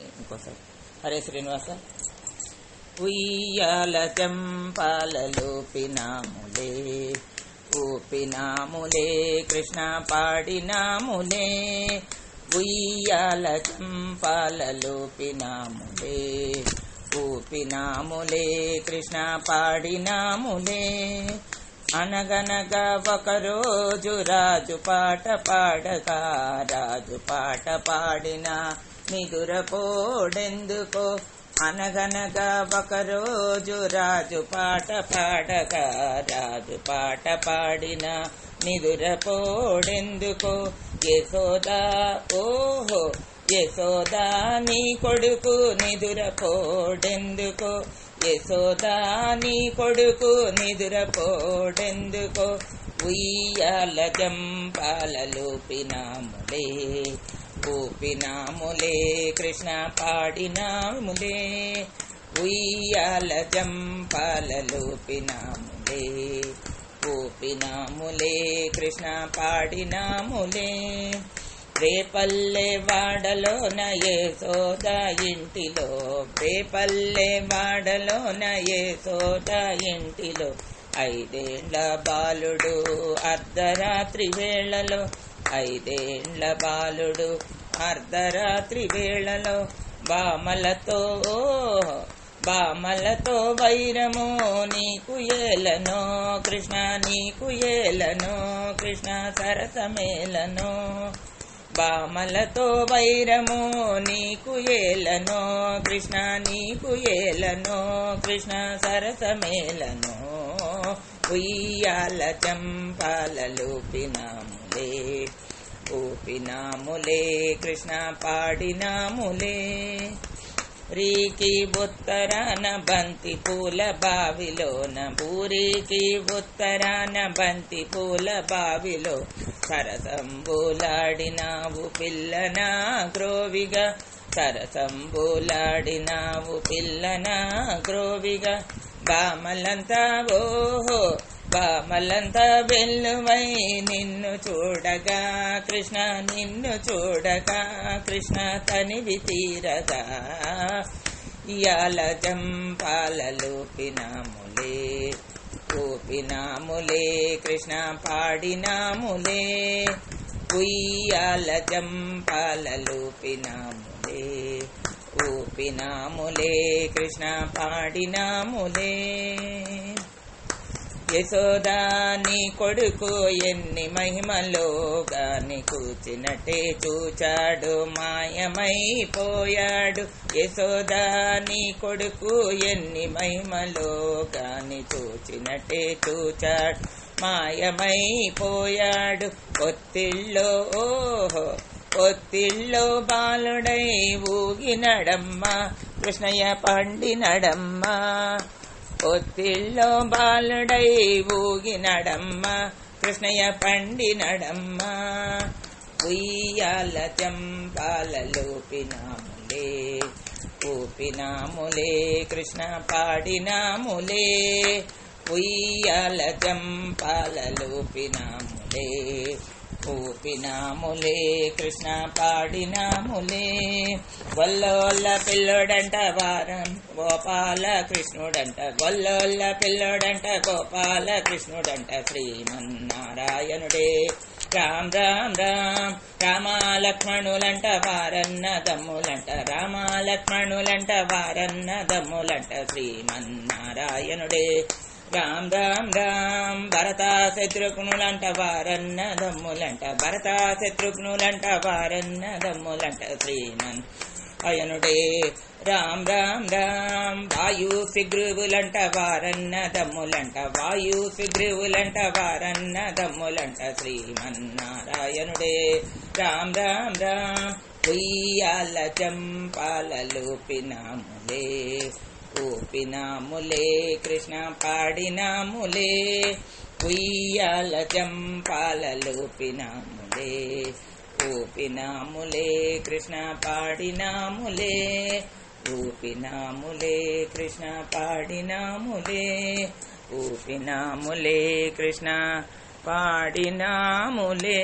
ఇంకోసారి. హరే శ్రీనివాస. ఉయ్యాల చంపాలలోపినాములే ఊపినాములే కృష్ణ పాడినాములే. ఉయ్యాల చంపాలలోపినాములే ఊపినాములే కృష్ణ పాడినాములే. అనగనగా ఒకరోజు రాజు పాట పాడగా. రాజు పాట పాడిన నిదురపోడెందుకో అనగనగా ఒకరోజు రాజు పాట పాడగా. రాజు పాట పాడిన నిదురపోడెందుకో యశోదా ఓహో యశోదా నీ కొడుకు నిదురపోడెందుకో? యశోదా నీ కొడుకు నిదురపోడెందుకో? ఉయ్యాల జంపాలలో పినాములే ఊపినాములే కృష్ణ పాడినాములే. ఉయ్యాల జంపాలలో పినాములే ఊపినాములే కృష్ణ పాడినాములే. రేపల్లె వాడలోన యశోద ఇంటిలో? రేపల్లె వాడలోన యశోద ఇంటిలో? ఐదేండ్ల బాలుడు అర్ధరాత్రి వేళలో. ఐదేండ్ల బాలుడు అర్ధరాత్రి వేళలో. బామలతో బామలతో వైరము నీకు ఏలనో? కృష్ణ నీకు ఏలనో? కృష్ణ సరసమేలనో? బామలతో వైరము నీకు ఏలనో కృష్ణ నీకు ఏలనో కృష్ణ సరసమేలనో. ఉయ్యాల చంపాలలు పినాములే ఊపినాములే కృష్ణ పాడినాములే. రీకి ఉత్తరాన బంతి పూల బావిలోన పూరికి ఉత్తరాన బంతి పూల బావిలో. సరసంబులాడినావు పిల్లనా గ్రోవిగా? సరసంబులాడినావు పిల్లనా గ్రోవిగా? బామలంతా ఓహో బామలంతా వెల్లువై నిన్ను చూడగా కృష్ణ నిన్ను చూడగా కృష్ణ తనివి తీరగా ఇయాల జంపాలలు పినాములే ఊపినాములే కృష్ణ పాడినాములే ఉయ్యాల జంపాలలు పినాములే ఊపినాములే కృష్ణ పాడినాములే యశోదాని కొడుకు ఎన్ని మహిమలో గాని కూచినట్టే చూచాడు మాయమైపోయాడు. యశోదాని కొడుకు ఎన్ని మహిమలో గాని చూచినట్టే చూచాడు మాయమైపోయాడు. ఒత్తిళ్ళో ఓహో ఒత్తిళ్ళో బాలుడై ఊగినడమ్మా కృష్ణయ్య పండినడమ్మా ఒత్తిళ్ళో బాలుడై ఊగినడమ్మ కృష్ణయ్య పండినడమ్మ ఉయ్యాల చంపాలలోపినాములే ఊపినాములే కృష్ణ పాడినాములే. ఉయ్యాల చంపాలలోపినాములే ఊపినాములే కృష్ణ పాడినాములే గొల్లోళ్ళ పిల్లోడంట వారం గోపాల కృష్ణుడంట. గొల్లోళ్ళ పిల్లోడంట గోపాల కృష్ణుడంట. శ్రీమన్నారాయణుడే. రామ్ రామ్ రామ్. రామాలక్ష్మణులంట వారన్న దమ్ములంట. రామాలక్ష్మణులంట వారన్న దమ్ములంట. శ్రీమన్నారాయణుడే. రామ్ రామ్ రామ్ భరత శత్రుఘ్నులంట వారన్న దమ్ములంట భరత శత్రుఘ్నులంట వారన్న దమ్ములంట శ్రీమన్ అయనుడే. రామ్ రామ్ రామ్ వాయు శిగ్రువులంట వారన్న దమ్ములంట వాయు శిగ్రువులంట వారన్న దమ్ములంట శ్రీమన్నారాయణుడే రామ్ రామ్ రామ్ ఉయ్యాల చంపాలలోపినాములే ఊపినాములే కృష్ణ పాడినాములే ఉయ్యాల చంపాలలు పినాములే ఊపినాములే కృష్ణ పాడినాములే ఊపినాములే కృష్ణ పాడినాములే ఊపినాములే కృష్ణ పాడినాములే